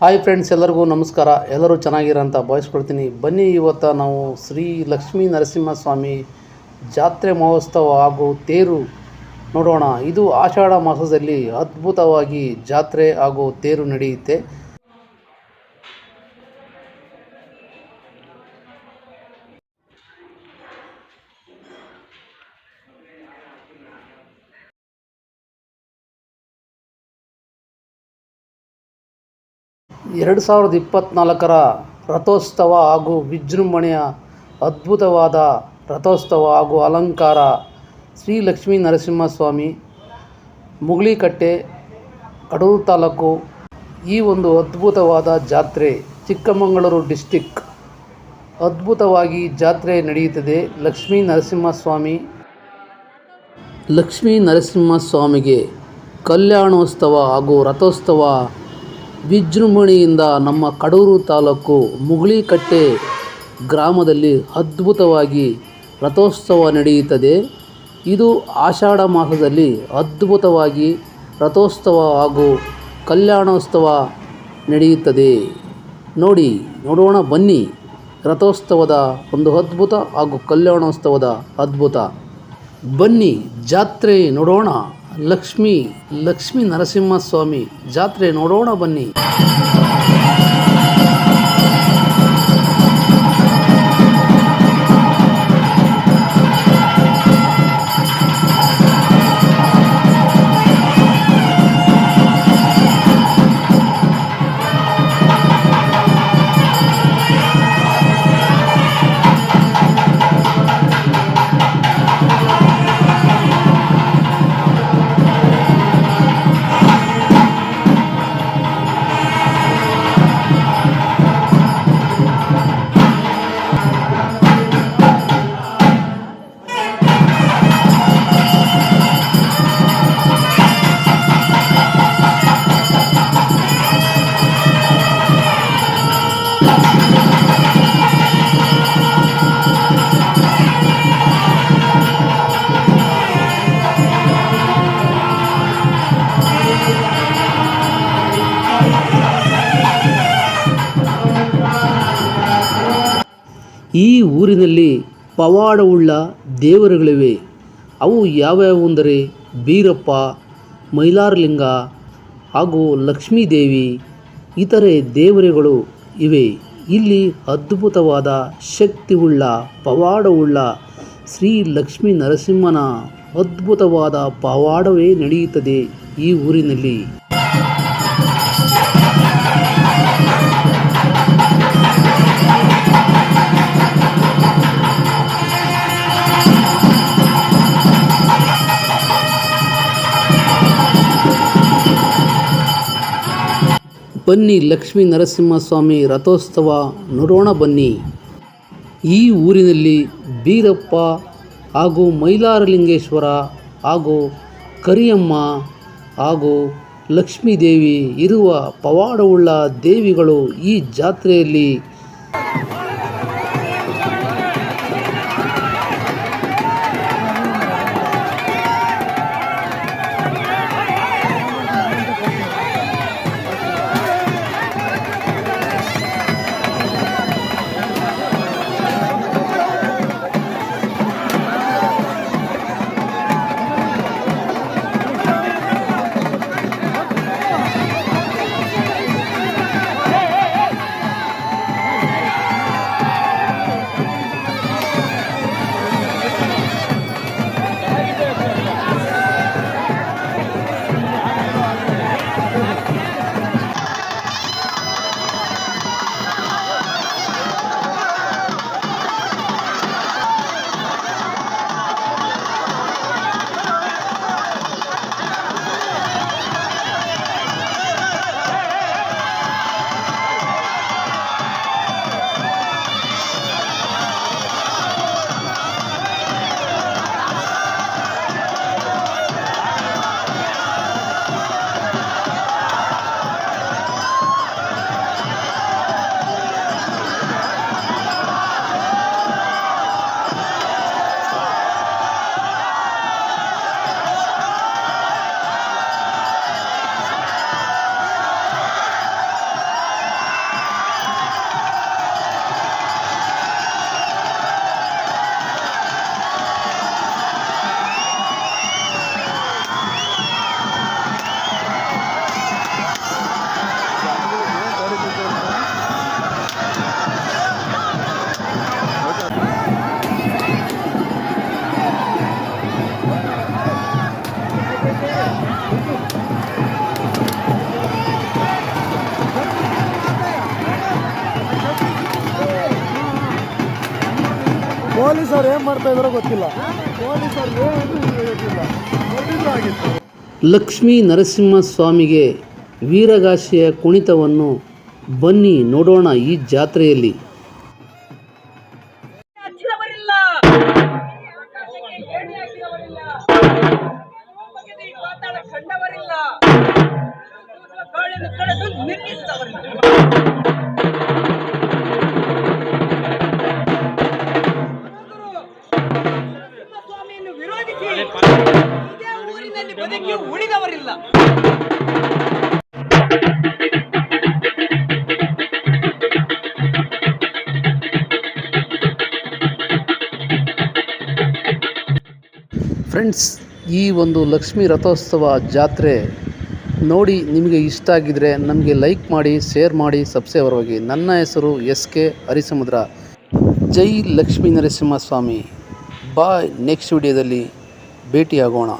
Hi friends ಎಲ್ಲರಿಗೂ ನಮಸ್ಕಾರ. ಎಲ್ಲರೂ ಚೆನ್ನಾಗಿರೋ ಅಂತ ಭಾವಿಸ್ಕೊಳ್ತೀನಿ. ಬನ್ನಿ, ಇವತ್ತು ನಾವು ಶ್ರೀ ಲಕ್ಷ್ಮೀ ನರಸಿಂಹಸ್ವಾಮಿ ಜಾತ್ರೆ ಮಹೋತ್ಸವ ಹಾಗೂ ತೇರು ನೋಡೋಣ. ಇದು ಆಷಾಢ ಮಾಸದಲ್ಲಿ ಅದ್ಭುತವಾಗಿ ಜಾತ್ರೆ ಹಾಗೂ ತೇರು ನಡೆಯುತ್ತೆ. ಎರಡು ಸಾವಿರದ ಇಪ್ಪತ್ತ್ನಾಲ್ಕರ ರಥೋತ್ಸವ ಹಾಗೂ ವಿಜೃಂಭಣೆಯ ಅದ್ಭುತವಾದ ರಥೋತ್ಸವ ಹಾಗೂ ಅಲಂಕಾರ ಶ್ರೀ ಲಕ್ಷ್ಮೀ ನರಸಿಂಹಸ್ವಾಮಿ ಮುಗುಳಿಕಟ್ಟೆ ಕಡೂರು ತಾಲೂಕು ಈ ಒಂದು ಅದ್ಭುತವಾದ ಜಾತ್ರೆ ಚಿಕ್ಕಮಗಳೂರು ಡಿಸ್ಟಿಕ್. ಅದ್ಭುತವಾಗಿ ಜಾತ್ರೆ ನಡೆಯುತ್ತದೆ. ಲಕ್ಷ್ಮೀ ನರಸಿಂಹಸ್ವಾಮಿ ಲಕ್ಷ್ಮೀ ನರಸಿಂಹಸ್ವಾಮಿಗೆ ಕಲ್ಯಾಣೋತ್ಸವ ಹಾಗೂ ರಥೋತ್ಸವ ವಿಜೃಂಭಣೆಯಿಂದ ನಮ್ಮ ಕಡೂರು ತಾಲೂಕು ಮುಗುಳಿಕಟ್ಟೆ ಗ್ರಾಮದಲ್ಲಿ ಅದ್ಭುತವಾಗಿ ರಥೋತ್ಸವ ನಡೆಯುತ್ತದೆ. ಇದು ಆಷಾಢ ಮಾಸದಲ್ಲಿ ಅದ್ಭುತವಾಗಿ ರಥೋತ್ಸವ ಹಾಗೂ ಕಲ್ಯಾಣೋತ್ಸವ ನಡೆಯುತ್ತದೆ. ನೋಡಿ, ನೋಡೋಣ, ಬನ್ನಿ. ರಥೋತ್ಸವದ ಒಂದು ಅದ್ಭುತ ಹಾಗೂ ಕಲ್ಯಾಣೋತ್ಸವದ ಅದ್ಭುತ. ಬನ್ನಿ, ಜಾತ್ರೆ ನೋಡೋಣ. ಲಕ್ಷ್ಮೀ ಲಕ್ಷ್ಮೀ ನರಸಿಂಹಸ್ವಾಮಿ ಜಾತ್ರೆ ನೋಡೋಣ ಬನ್ನಿ. ಈ ಊರಿನಲ್ಲಿ ಪವಾಡವುಳ್ಳ ದೇವರುಗಳಿವೆ. ಅವು ಯಾವ್ಯಾವು ಅಂದರೆ ಬೀರಪ್ಪ, ಮೈಲಾರಲಿಂಗ ಹಾಗೂ ಲಕ್ಷ್ಮೀದೇವಿ, ಇತರೆ ದೇವರುಗಳು ಇವೆ. ಇಲ್ಲಿ ಅದ್ಭುತವಾದ ಶಕ್ತಿವುಳ್ಳ, ಪವಾಡವುಳ್ಳ ಶ್ರೀ ಲಕ್ಷ್ಮೀ ನರಸಿಂಹನ ಅದ್ಭುತವಾದ ಪವಾಡವೇ ನಡೆಯುತ್ತದೆ ಈ ಊರಿನಲ್ಲಿ. ಬನ್ನಿ ಲಕ್ಷ್ಮೀ ನರಸಿಂಹಸ್ವಾಮಿ ರಥೋತ್ಸವ ನೋಡೋಣ ಬನ್ನಿ. ಈ ಊರಿನಲ್ಲಿ ಬೀರಪ್ಪ ಹಾಗೂ ಮೈಲಾರಲಿಂಗೇಶ್ವರ ಹಾಗೂ ಕರಿಯಮ್ಮ ಹಾಗೂ ಲಕ್ಷ್ಮೀದೇವಿ ಇರುವ ಪವಾಡವುಳ್ಳ ದೇವಿಗಳು ಈ ಜಾತ್ರೆಯಲ್ಲಿ ಲಕ್ಷ್ಮೀ ಏನು ಮಾಡ್ತಾ ಲಕ್ಷ್ಮೀ ನರಸಿಂಹಸ್ವಾಮಿಗೆ ವೀರಗಾಸೆಯ ಕುಣಿತವನ್ನು ಬನ್ನಿ ನೋಡೋಣ ಈ ಜಾತ್ರೆಯಲ್ಲಿ. ಫ್ರೆಂಡ್ಸ್ ಈ ಒಂದು ಲಕ್ಷ್ಮೀ ರಥೋತ್ಸವ ಜಾತ್ರೆ ನೋಡಿ ನಿಮಗೆ ಇಷ್ಟ ಆಗಿದ್ರೆ ನಮಗೆ ಲೈಕ್ ಮಾಡಿ, ಶೇರ್ ಮಾಡಿ ಸಬ್ಸ್ಕ್ರೈಬರ್ ಹೋಗಿ ನನ್ನ ಹೆಸರು ಎಸ್ ಕೆ ಹರಿಸಮುದ್ರ. ಜೈ ಲಕ್ಷ್ಮೀ ನರಸಿಂಹಸ್ವಾಮಿ. ಬಾಯ್. ನೆಕ್ಸ್ಟ್ ವಿಡಿಯೋದಲ್ಲಿ ಭೇಟಿಯಾಗೋಣ.